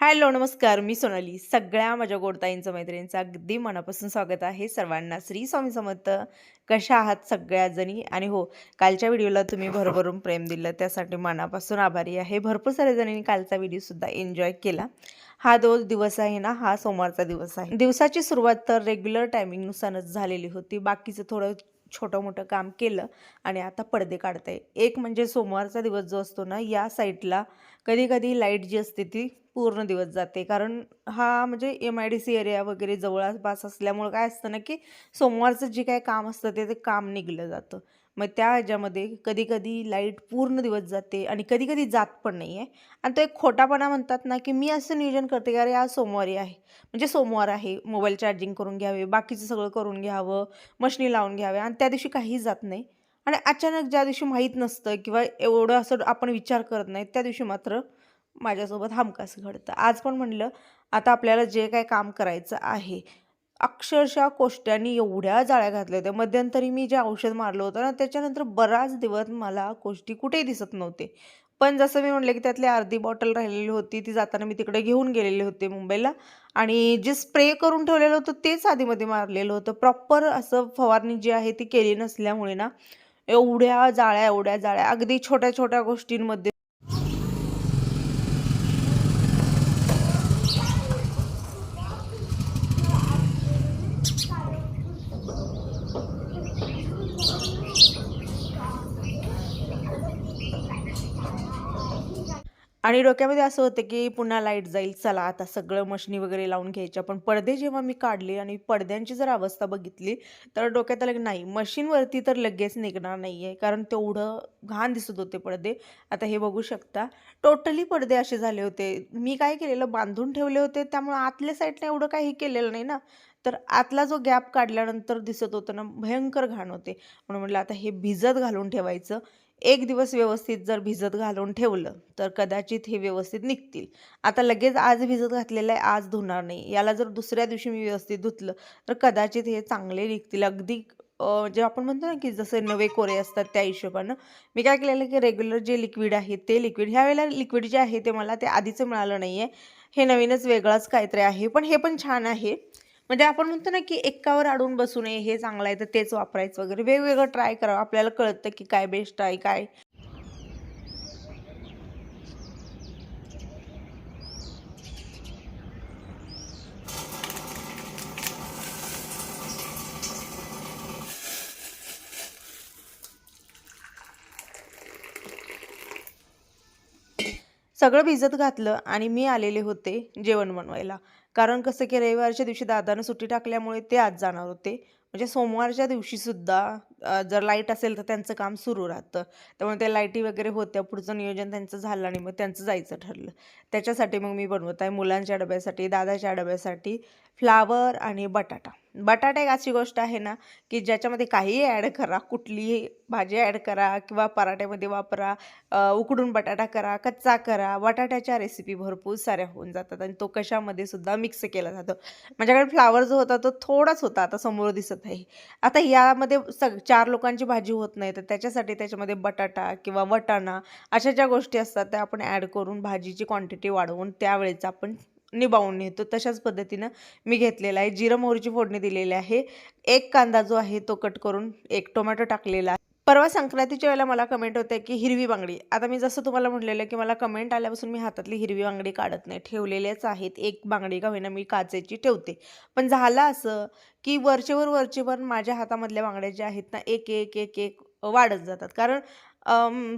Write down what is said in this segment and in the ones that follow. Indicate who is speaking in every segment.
Speaker 1: Hello नमस्कार. मी सोनाली. सगळ्या माझ्या गोडताईंचं मैत्रिणींचं अगदी मनापासून स्वागत आहे. सर्वांना श्री स्वामी समर्थ. कशा आहात सगळ्या जणी आणि हो कालच्या व्हिडिओला तुम्ही भरभरून प्रेम दिलं त्यासाठी मनापासून आभारी आहे. भरपूर साऱ्या जणींनी कालचा व्हिडिओसुद्धा एन्जॉय केला. हा जो दिवस आहे ना हा सोमवारचा दिवस आहे. दिवसाची सुरुवात तर रेग्युलर टायमिंगनुसारच झालेली होती. बाकीचं थोडं छोटं मोठं काम केलं आणि आता पडदे काढते एक म्हणजे सोमवारचा दिवस जो असतो ना या साईडला कधी कधी लाइट जी असते ती पूर्ण दिवस जाते. कारण हा म्हणजे M I D C area वगैरे जवळपास असल्यामुळं काय असतं ना की सोमवारचं जे काय काम असतं ते ते काम निघलं जातं. मग त्या ह्याच्यामध्ये कधीकधी लाइट पूर्ण दिवस जाते आणि कधी कधी जात पण नाही आहे आणि तो एक खोटापणा म्हणतात ना की मी असं नियोजन करते की अरे आज सोमवारी आहे. म्हणजे सोमवार आहे मोबाईल चार्जिंग करून घ्यावे बाकीचं सगळं करून घ्यावं मशनी लावून घ्यावे आणि त्या दिवशी काहीच जात नाही. आणि अचानक ज्या दिवशी माहीत नसतं किंवा एवढं असं आपण विचार करत नाही त्या दिवशी मात्र माझ्यासोबत हमखास घडतं. आज पण म्हणलं आता आपल्याला जे काय काम करायचं आहे अक्षरशः कोष्ट्यानी एवढ्या जाळ्या घातल्या होत्या. मध्यंतरी मी जे औषध मारलं होतं ना त्याच्यानंतर बराच दिवस मला कोष्टी कुठेही दिसत नव्हते. पण जसं मी म्हटलं की त्यातली अर्धी बॉटल राहिलेली होती ती जाताना मी तिकडे घेऊन गेलेले होते मुंबईला. आणि जे स्प्रे करून ठेवलेलं होतं तेच आधीमध्ये मारलेलं होतं. प्रॉपर असं फवारणी जी आहे ती केली नसल्यामुळे ना एवढ्या जाळ्या एवढ्या जाळ्या अगदी छोट्या छोट्या गोष्टींमध्ये आणि डोक्यामध्ये असं होतं की पुन्हा लाइट जाईल चला आता सगळं मशनी वगैरे लावून घ्यायच्या. पण पडदे जेव्हा मी काढले आणि पडद्यांची जर अवस्था बघितली तर डोक्यात आलं की नाही मशीनवरती तर लगेच निघणार नाही आहे कारण तेवढं घाण दिसत होते पडदे. आता हे बघू शकता. टोटली पडदे असे झाले होते. मी काय केलेलं बांधून ठेवले होते. त्यामुळे आतल्या साईडने एवढं काही केलेलं नाही ना. तर आतला जो गॅप काढल्यानंतर दिसत होतं ना भयंकर घाण होते. म्हणून म्हटलं आता हे भिजत घालून ठेवायचं. एक दिवस व्यवस्थित जर भिजत घालून ठेवलं तर कदाचित हे व्यवस्थित निघतील. आता लगेच आज भिजत घातलेलं आहे आज धुणार नाही. याला जर दुसऱ्या दिवशी मी व्यवस्थित धुतलं तर कदाचित हे चांगले निघतील. अगदी जे आपण म्हणतो ना की जसे नवे कोरे असतात त्या हिशोबानं. मी काय केलेलं की रेग्युलर जे लिक्विड आहे ते लिक्विड ह्या वेळेला लिक्विड जे आहे ते मला ते आधीचं मिळालं नाही आहे हे नवीनच वेगळंच काहीतरी आहे पण हे पण छान आहे. म्हणजे आपण म्हणतो ना की एकावर अडून बसू नये हे चांगलं आहे तर तेच वापरायचं वगैरे. वेगवेगळं ट्राय करावं. आपल्याला कळतं की काय बेस्ट आहे काय सगळं भिजत घातलं आणि मी आलेले होते जेवण बनवायला. कारण कसं की रविवारच्या दिवशी दादानं सुट्टी टाकल्यामुळे ते आज जाणार होते. म्हणजे सोमवारच्या दिवशीसुद्धा जर लाइट असेल तर त्यांचं काम सुरू राहतं. त्यामुळे त्या लाईटी वगैरे होत्या पुढचं नियोजन त्यांचं झालं आणि मग त्यांचं जायचं ठरलं. त्याच्यासाठी मग मी बनवत आहे मुलांच्या डब्यासाठी दादाच्या डब्यासाठी फ्लावर आणि बटाटा. बटाटा एक अशी गोष्ट आहे ना की ज्याच्यामध्ये काहीही ॲड करा कुठलीही भाजी ॲड करा किंवा पराठ्यामध्ये वापरा उकडून बटाटा करा कच्चा करा बटाट्याच्या रेसिपी भरपूर साऱ्या होऊन जातात आणि तो कशामध्ये सुद्धा मिक्स केला जातो. माझ्याकडे फ्लावर जो होता तो थोडाच होता आता समोर दिसत आहे आता यामध्ये सग चार लोकांची भाजी होत नाही तर त्याच्यासाठी त्याच्यामध्ये बटाटा किंवा वटाणा अशा ज्या गोष्टी असतात त्या आपण ॲड करून भाजीची क्वांटिटी वाढवून त्यावेळेस आपण निभावून नेतो. तशाच पद्धतीनं मी घेतलेला आहे. जिरं मोहरीची फोडणी दिलेली आहे. एक कांदा जो आहे तो कट करून एक टोमॅटो टाकलेला आहे परवा संक्रांतीच्या वेळेला मला कमेंट होते की हिरवी बांगडी. आता मी जसं तुम्हाला म्हटलेलं की मला कमेंट आल्यापासून मी हातातली हिरवी बांगडी काढत नाही. ठेवलेल्याच आहेत. एक बांगडी का होईना मी काचेची ठेवते. पण झालं असं की वरचेवर वरचेवर माझ्या हातामधल्या बांगड्या ज्या आहेत ना एक एक एक एक वाढत जातात. कारण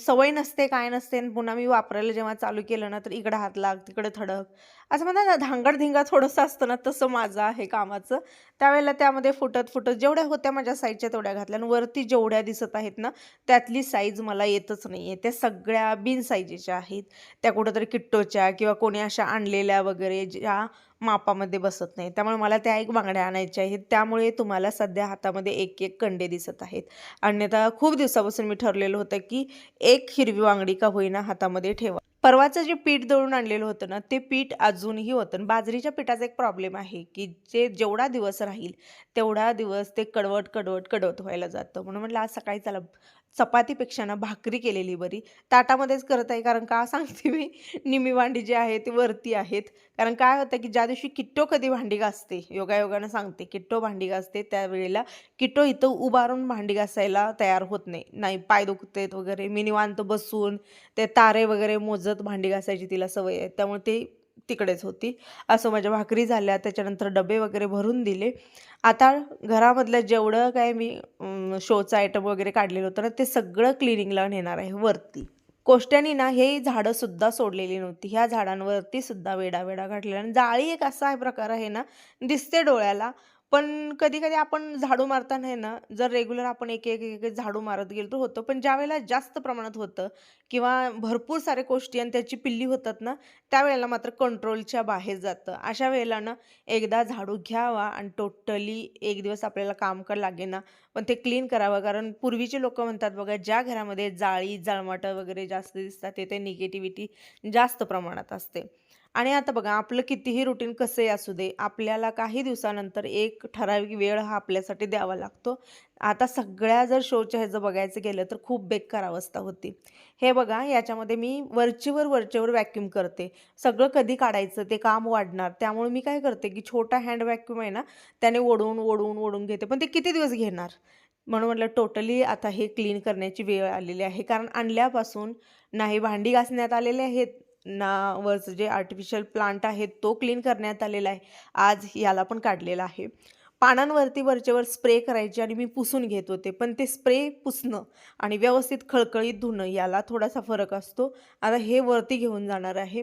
Speaker 1: सवय नसते काय नसते आणि पुन्हा मी वापरायला जेव्हा चालू केलं ना तर इकडं हात लाग तिकडे थडक. असं म्हणतात ना धांगडधिंगा थोडंसं असतं ना तसं माझं आहे कामाचं. त्यावेळेला त्यामध्ये फुटत फुटत जेवढ्या होत्या माझ्या साईजच्या तेवढ्या घातल्या. आणि वरती जेवढ्या दिसत आहेत ना त्यातली साईज मला येतच नाही आहे त्या सगळ्या बिन साईजेच्या आहेत. त्या कुठंतरी किट्टोच्या किंवा कोणी अशा आणलेल्या वगैरे ज्या मापामध्ये बसत नाही. त्यामुळे मला त्या एक बांगड्या आणायच्या आहेत. त्यामुळे तुम्हाला सध्या हातामध्ये एक एक कंडे दिसत आहेत. अन्यथा खूप दिवसापासून मी ठरलेलं होतं की एक हिरवी बांगडी का होईना हातामध्ये ठेवा. परवाचं जे पीठ दळून आणलेलं होतं ना ते पीठ अजूनही होतं. बाजरीच्या पिठाचा एक प्रॉब्लेम आहे की जे जेवढा दिवस राहील तेवढा दिवस ते कडवट कडवट कडवट व्हायला जातं. म्हणून म्हटलं आज सकाळी चला चपातीपेक्षा ना भाकरी केलेली बरी. ताटामध्येच करत आहे कारण का सांगते मी निमी भांडी जी आहे ती वरती आहेत. कारण काय होतं की ज्या दिवशी किट्टो कधी भांडी घासते योगायोगानं सांगते किट्टो भांडी घासते त्यावेळेला किट्टो इथं उभारून भांडी घासायला तयार होत नाही. नाही पाय दुखतेत वगैरे मी निवांत बसून ते तारे वगैरे मोजत भांडी घासायची तिला सवय आहे. त्यामुळे ते तिकडेच होती. असं माझ्या भाकरी झाल्या त्याच्यानंतर डबे वगैरे भरून दिले. आता घरामधलं जेवढं काय मी शोचं आयटम वगैरे काढलेलं होतं ना ते सगळं क्लिनिंगला नेणार आहे वरती. कोष्ट्यानी ना हे झाडंसुद्धा सोडलेली नव्हती. ह्या झाडांवरती सुद्धा वेडा वेडा घातलेला. आणि जाळी एक असा प्रकार आहे ना दिसते डोळ्याला. पण कधी कधी आपण झाडू मारताना आहे ना जर रेग्युलर आपण एक एक एक एक झाडू मारत गेलो तर होतं. पण ज्या वेळेला जास्त प्रमाणात होतं किंवा भरपूर सारे गोष्टी आणि त्याची पिल्ली होतात ना त्यावेळेला मात्र कंट्रोलच्या बाहेर जातं. अशा वेळेला ना एकदा झाडू घ्यावा आणि टोटली एक दिवस आपल्याला काम कर लागेना पण ते क्लीन करावं. कारण पूर्वीचे लोक म्हणतात बघा ज्या घरामध्ये जाळी जळमाटं वगैरे जास्त दिसतात तेथे निगेटिव्हिटी जास्त प्रमाणात असते. आणि आता बघा आपलं कितीही रुटीन कसंही असू दे आपल्याला काही दिवसानंतर एक ठराविक वेळ हा आपल्यासाठी द्यावा लागतो. आता सगळ्या जर शोच्या ह्याचं बघायचं गेलं तर खूप बेकार अवस्था होती. हे बघा याच्यामध्ये मी वरचीवर वरचेवर व्हॅक्युम करते. सगळं कधी काढायचं ते काम वाढणार. त्यामुळे मी काय करते की छोटा हँड व्हॅक्यूम आहे ना त्याने ओढून ओढून ओढून घेते. पण ते किती दिवस घेणार? म्हणून म्हटलं टोटली आता हे क्लीन करण्याची वेळ आलेली आहे. कारण आणल्यापासून नाही भांडी घासण्यात आलेले आहेत. ना वरचं जे आर्टिफिशियल प्लांट आहे तो क्लीन करण्यात आलेला आहे. आज याला पण काढलेला आहे. पानांवरती वरचेवर स्प्रे करायचे आणि मी पुसून घेत होते. पण ते स्प्रे पुसणं आणि व्यवस्थित खळखळीत धुणं याला थोडासा फरक असतो. आता हे वरती घेऊन जाणार आहे.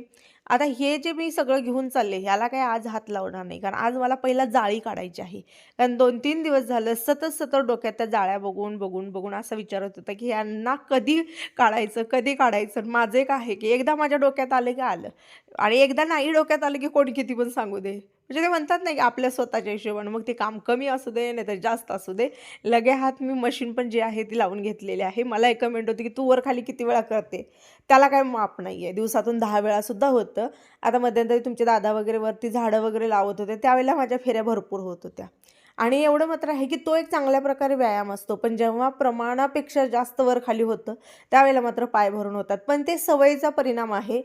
Speaker 1: आता हे जे मी सगळं घेऊन चालले ह्याला काय आज हात लावणार नाही. कारण आज मला पहिला जाळी काढायची आहे. कारण दोन तीन दिवस झालं सतत सतत डोक्यात त्या जाळ्या बघून बघून बघून असं विचारत होतं की यांना कधी काढायचं कधी काढायचं? माझं एक आहे की एकदा माझ्या डोक्यात आलं की आलं. आणि एकदा नाही डोक्यात आलं की कोणी किती पण सांगू दे. म्हणजे ते म्हणतात नाही की आपल्या स्वतःच्या हिशोबाने मग ते काम कमी असू दे नाही तर जास्त असू दे. लगे हात मी मशीन पण जी आहे ती लावून घेतलेली आहे. मला एक कमेंट होती की तू वर खाली किती वेळा करते? त्याला काय माप नाही आहे दिवसातून दहा वेळासुद्धा होतं. आता मध्यंतरी तुमचे दादा वगैरे वरती झाडं वगैरे लावत होते. त्यावेळेला माझ्या फेऱ्या भरपूर होत होत्या. आणि एवढं मात्र आहे की तो एक चांगल्या प्रकारे व्यायाम असतो. पण जेव्हा प्रमाणापेक्षा जास्त वर खाली होतं त्यावेळेला मात्र पाय भरून होतात. पण ते सवयीचा परिणाम आहे.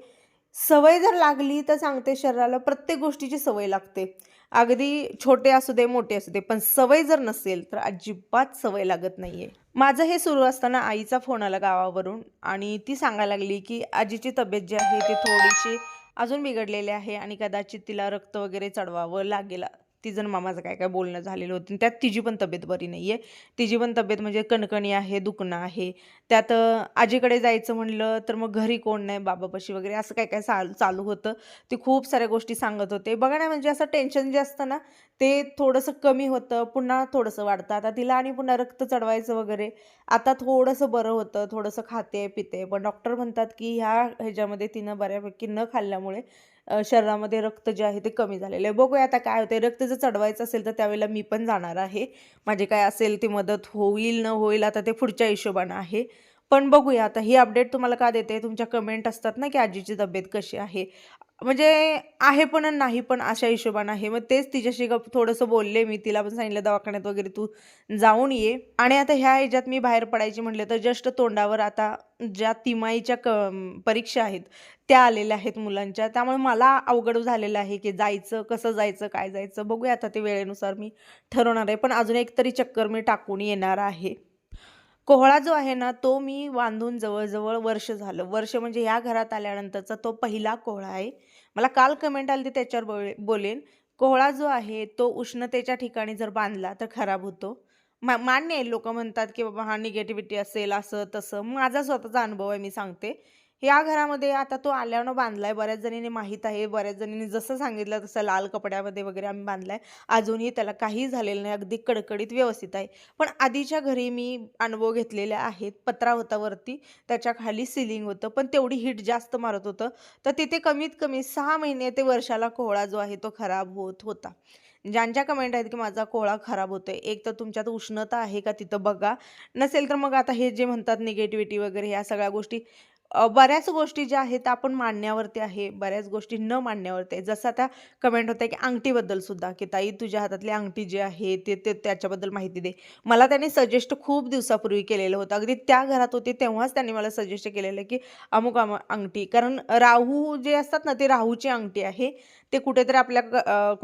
Speaker 1: सवय जर लागली तर सांगते शरीराला प्रत्येक गोष्टीची सवय लागते. अगदी छोटे असू दे मोठे असू दे पण सवय जर नसेल तर अजिबात सवय लागत नाहीये. माझं हे सुरू असताना आईचा फोन आला गावावरून आणि ती सांगायला लागली की आजीची तब्येत जी आहे ती थोडीशी अजून बिघडलेली आहे आणि कदाचित तिला रक्त वगैरे चढवावं लागेल. तिचं मामाचं काय काय बोलणं झालेलं होतं. त्यात तिची पण तब्येत बरी नाही आहे तिची पण तब्येत म्हणजे कणकणी आहे दुखणं आहे. त्यात आजीकडे जायचं म्हणलं तर मग घरी कोण नाही बाबापाशी वगैरे असं काय काय चाल चालू होतं. ते खूप साऱ्या गोष्टी सांगत होते. बघा ना म्हणजे असं टेन्शन जे असतं ना ते थोडंसं कमी होतं. पुन्हा थोडंसं वाढतं. आता तिला आणि पुन्हा रक्त चढवायचं वगैरे आता थोडंसं बरं होतं. थोडंसं खाते पिते पण डॉक्टर म्हणतात की ह्या ह्याच्यामध्ये तिनं बऱ्यापैकी न खाल्ल्यामुळे शरीरामध्ये रक्त जे आहे ते कमी झालेलं आहे. बघूया आता काय होते रक्त जर चढवायचं असेल तर त्यावेळेला मी पण जाणार आहे. माझे काय असेल ती मदत होईल न होईल आता ते पुढच्या हिशोबानं आहे. पण बघूया आता ही अपडेट तुम्हाला का देते? तुमच्या कमेंट असतात ना की आजीची तब्येत कशी आहे? म्हणजे आहे पण आणि नाही पण अशा हिशोबानं आहे. मग तेच तिच्याशी गप थोडंसं बोलले मी. तिला पण सांगितलं दवाखान्यात वगैरे तू जाऊन ये. आणि आता ह्या ह्याच्यात मी बाहेर पडायची म्हटलं तर जस्ट तोंडावर आता ज्या तिमाहीच्या क परीक्षा आहेत त्या आलेल्या आहेत मुलांच्या. त्यामुळे मला अवघड झालेलं आहे की जायचं कसं जायचं काय जायचं बघूया आता ते वेळेनुसार मी ठरवणार आहे. पण अजून एक तरी चक्कर मी टाकून येणार आहे. कोहळा जो आहे ना तो मी बांधून जवळजवळ वर्ष झालं. वर्ष म्हणजे ह्या घरात आल्यानंतरचा तो पहिला कोहळा आहे. मला काल कमेंट आली ती त्याच्यावर बोले बोलेन. कोहळा जो आहे तो उष्णतेच्या ठिकाणी जर बांधला तर खराब होतो. मा मान्य आहे लोक म्हणतात की बाबा हा निगेटिव्हिटी असेल असं तसं. माझा स्वतःचा अनुभव आहे मी सांगते. या घरामध्ये आता तो आल्यानं बांधलाय. बऱ्याच जणींनी माहीत आहे. बऱ्याच जणींनी जसं सांगितलं तसं लाल कपड्यामध्ये वगैरे आम्ही बांधलाय. अजूनही त्याला काही झालेलं नाही. अगदी कडकडीत व्यवस्थित आहे. पण आधीच्या घरी मी अनुभव घेतलेले आहेत. पत्रा होता वरती. त्याच्याखाली सिलिंग होतं. पण तेवढी हीट जास्त मारत होतं. तर तिथे कमीत कमी सहा महिने ते वर्षाला कोहळा जो आहे तो खराब होत होता. ज्यांच्या कमेंट आहेत की माझा कोहळा खराब होतोय. एक तर तुमच्यात उष्णता आहे का तिथं बघा. नसेल तर मग आता हे जे म्हणतात निगेटिव्हिटी वगैरे ह्या सगळ्या गोष्टी बऱ्याच गोष्टी ज्या आहेत त्या आपण मांडण्यावरती आहे, बऱ्याच गोष्टी न मांडण्यावरती आहे. जसं आता कमेंट होते की अंगठीबद्दल सुद्धा, की "ताई तुझ्या हातातली अंगठी जी आहे ते ते त्याच्याबद्दल माहिती दे." मला त्याने सजेस्ट खूप दिवसापूर्वी केलेलं होतं. अगदी त्या घरात होते तेव्हाच त्यांनी मला सजेस्ट केलेलं की अमुक अंगठी कारण राहू जे असतात ना, ते राहूची अंगठी आहे. ते कुठेतरी आपल्या क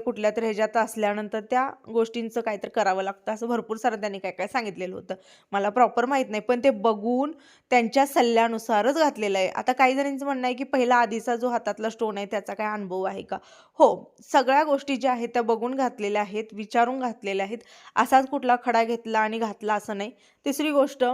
Speaker 1: कुठल्या तरी ह्याच्यात असल्यानंतर त्या गोष्टींचं काहीतरी करावं लागतं, असं भरपूर सारं त्यांनी काय-काय सांगितलेलं होतं. मला प्रॉपर माहीत नाही, पण ते बघून त्यांच्या सल्ल्यानुसारच घातलेलं आहे. आता काही जणांचं म्हणणं आहे की पहिला आधीचा जो हातातला स्टोन आहे त्याचा काय अनुभव आहे का? हो, सगळ्या गोष्टी ज्या आहेत त्या बघून घातलेल्या आहेत, विचारून घातलेल्या आहेत. असाच कुठला खडा घेतला आणि घातला असं नाही. तिसरी गोष्ट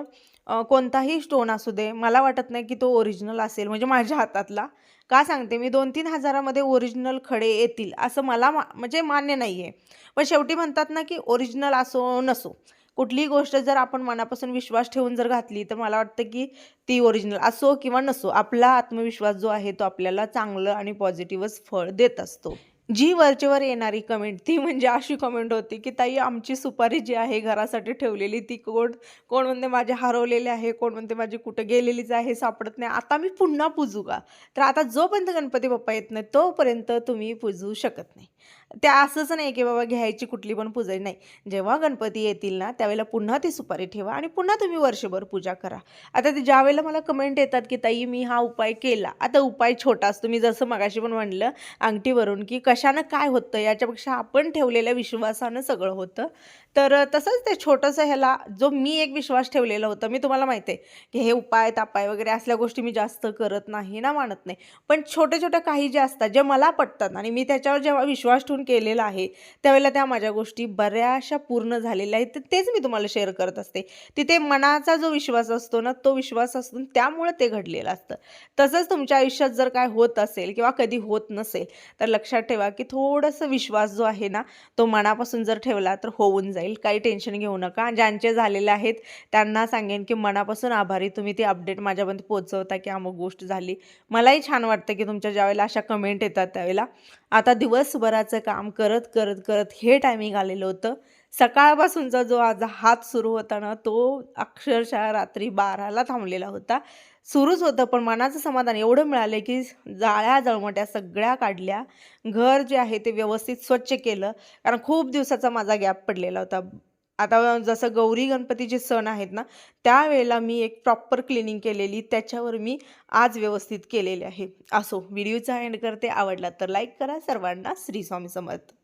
Speaker 1: कोणताही स्टोन असू दे, मला वाटत नाही की तो ओरिजिनल असेल म्हणजे माझ्या हातातला. का सांगते मी 2-3 हजारामध्ये ओरिजिनल खडे येतील असं मला मा म्हणजे मान्य नाही आहे. पण शेवटी म्हणतात ना की ओरिजिनल असो नसो, कुठलीही गोष्ट जर आपण मनापासून विश्वास ठेवून जर घातली, तर मला वाटतं की ती ओरिजिनल असो किंवा नसो, आपला आत्मविश्वास जो आहे तो आपल्याला चांगलं आणि पॉझिटिव्हच फळ देत असतो. जी वरचेवर येणारी कमेंट ती म्हणजे अशी कमेंट होती की "ताई आमची सुपारी जी आहे घरासाठी ठेवलेली ती कोण कोण म्हणते माझे हरवलेले आहे, कोण म्हणते माझी कुठं गेलेलीच आहे, सापडत नाही. आता मी पुन्हा पूजू का?" तर आता जोपर्यंत गणपती बाप्पा येत नाही तोपर्यंत तुम्ही पूजू शकत नाही. ते असंच नाही की बाबा घ्यायची कुठली पण पूजा नाही. जेव्हा गणपती येतील ना, त्यावेळेला पुन्हा ती सुपारी ठेवा आणि पुन्हा तुम्ही वर्षभर पूजा करा. आता ते ज्यावेळेला मला कमेंट येतात की "ताई मी हा उपाय केला." आता उपाय छोटा असतो. मी जसं मगाशी पण म्हणलं अंगठीवरून की कशानं काय होतं याच्यापेक्षा आपण ठेवलेल्या विश्वासानं सगळं होतं. तर तसंच ते छोटंसं ह्याला जो मी एक विश्वास ठेवलेला होता. मी तुम्हाला माहिती आहे की हे उपाय-तापाय वगैरे असल्या गोष्टी मी जास्त करत नाही ना, मानत नाही. पण छोट्या-छोट्या काही ज्या असतात, ज्या मला पटतात आणि मी त्याच्यावर जेव्हा विश्वास ठेवून केलेला आहे, त्यावेळेला त्या माझ्या गोष्टी बऱ्याचशा पूर्ण झालेल्या आहेत. तर तेच मी तुम्हाला शेअर करत असते. तिथे मनाचा जो विश्वास असतो ना, तो विश्वास असतो त्यामुळं ते घडलेलं असतं. तसंच तुमच्या आयुष्यात जर काय होत असेल किंवा कधी होत नसेल, तर लक्षात ठेवा की थोडंसं विश्वास जो आहे ना, तो मनापासून जर ठेवला तर होऊन जाईल. काही टेन्शन घेऊ नका. ज्यांचे झालेले आहेत त्यांना सांगेन की मनापासून आभारी. तुम्ही ती अपडेट माझ्यापर्यंत पोहोचवता की अमुक गोष्ट झाली. मलाही छान वाटतं की तुमच्या ज्यावेळेला अशा कमेंट येतात त्यावेळेला. आता दिवसभराचं काम करत, करत, करत हे टायमिंग आलेलं होतं. सकाळपासूनचा जो आज हात सुरू होता ना, तो अक्षरशः रात्री 12ला थांबलेला होता. सुरूच होतं पण मनाचं समाधान एवढं मिळालं की जाळ्या जळमट्या सगळ्या काढल्या. घर जे आहे ते व्यवस्थित स्वच्छ केलं. कारण खूप दिवसाचा माझा गॅप पडलेला होता. आता जसं गौरी गणपतीचे सण आहेत ना, त्यावेळेला मी एक प्रॉपर क्लिनिंग केलेली. त्याच्यावर मी आज व्यवस्थित केलेले आहे. असो व्हिडिओचा एंड करते. आवडला तर लाईक करा. सर्वांना श्री स्वामी समर्थ.